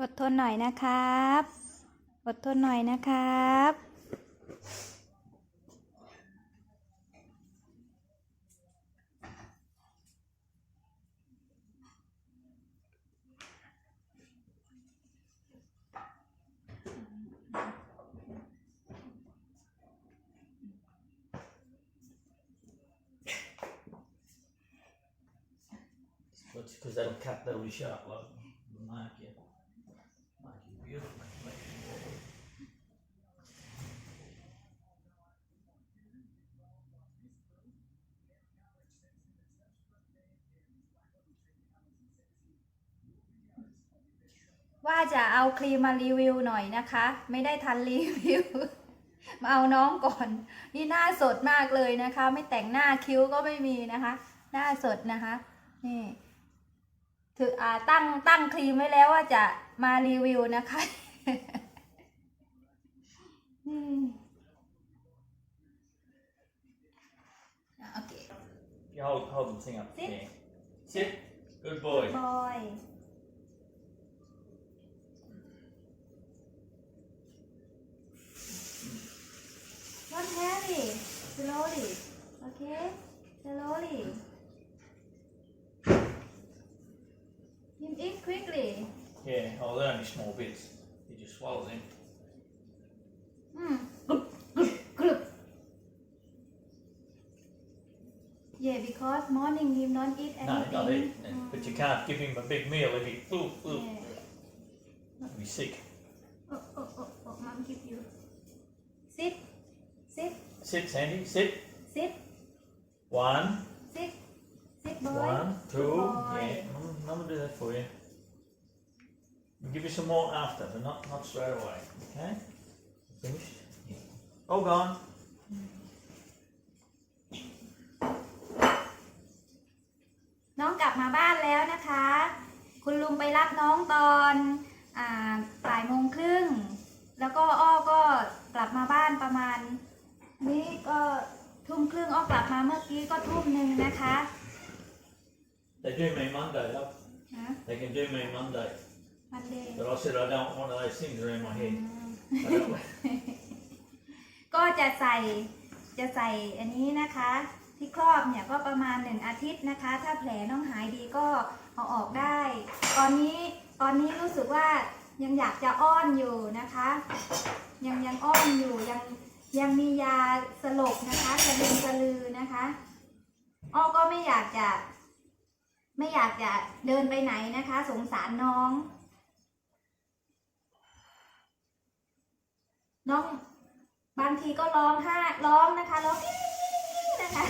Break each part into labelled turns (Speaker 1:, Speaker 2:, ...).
Speaker 1: อดทนหน่อยนะครับ อดทนหน่อยนะครับ
Speaker 2: But because they'll cut, they'll be sharp, like mark you. Mark you beautiful. Make you walk.
Speaker 1: ว่าจะเอาครีมมารีวิวหน่อยนะคะ ไม่ได้ทันรีวิว มาเอาน้องก่อน นี่หน้าสดมากเลยนะคะ ไม่แต่งหน้าคิ้วก็ไม่มีนะคะ หน้าสดนะคะ นี่ถืออ่าตั้งตั้งครีมไว้แล้วว่าจะมารีวิวนะคะอืมอะโอเค
Speaker 2: You hold, hold the thing up.
Speaker 1: Sit.
Speaker 2: Yeah. Sit. Good boy.
Speaker 1: บอ ย Not heavy. Slowly. Okay? Slowly. You eat quickly.
Speaker 2: Yeah, oh, they're only small bits. You just swallow them.
Speaker 1: Mm. Glup. Yeah, because morning he not eat anything.
Speaker 2: No, not eat.
Speaker 1: Mm.
Speaker 2: But you can't give him a big meal if he, ooh, ooh,
Speaker 1: Yeah.
Speaker 2: he'll be sick.
Speaker 1: Oh, oh, oh, oh, mom give you. Sit. Sit.
Speaker 2: Sit, Sandy, sit.
Speaker 1: Sit.
Speaker 2: One,
Speaker 1: Sit. Sit, boy.
Speaker 2: one, two.
Speaker 1: Good boy.
Speaker 2: Yeah, Mum, Mum will do that for you. I'll give you some more after, but not, not straight away. Okay? Finished? Yeah. All gone.
Speaker 1: น้องกลับมาบ้านแล้วนะคะ คุณลุงไปรับน้องตอนอ่าบ่ายโมงครึ่ง แล้วก็อ้อก็กลับมาบ้านประมาณ นี้ก็ทุ่มครึ่งอ้อกลับมาเมื่อกี้ก็ทุ่มหนึ่งนะคะ
Speaker 2: They do me Monday, love.
Speaker 1: นะ
Speaker 2: They can do me Monday.
Speaker 1: มันเดย์
Speaker 2: But I said I don't want one of those things around my head. I don't want-
Speaker 1: ก็จะใส่จะใส่อันนี้นะคะ ที่ครอบเนี่ยก็ประมาณหนึ่งอาทิตย์นะคะ ถ้าแผลน้องหายดีก็เอาออกได้ ตอนนี้ตอนนี้รู้สึกว่ายังอยากจะอ้อนอยู่นะคะ ยังยังอ้อนอยู่ยัง ยังมียาสลบนะคะสลึมสลือนะคะอ้อก็ไม่อยากจะ ไม่อยากจะเดินไปไหนนะคะ สงสารน้อง น้องบางทีก็ร้องห้าร้องนะคะร้องนะคะ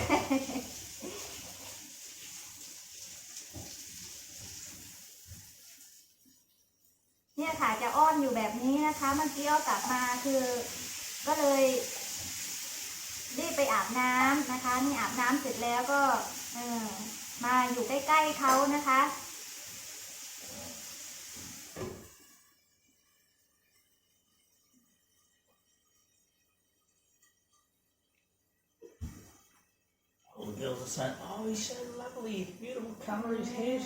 Speaker 1: เนี่ยค่ะจะอ้อนอยู่แบบนี้นะคะเมื่อกี้เอากลับมาคือ ก็เลย ไปอาบน้ำนะคะนี่อาบน้ำเสร็จแล้วก็เออมาอยู่ใกล้ๆเขานะคะ
Speaker 2: All the girls are saying, oh, he's so lovely, beautiful colour, his hair's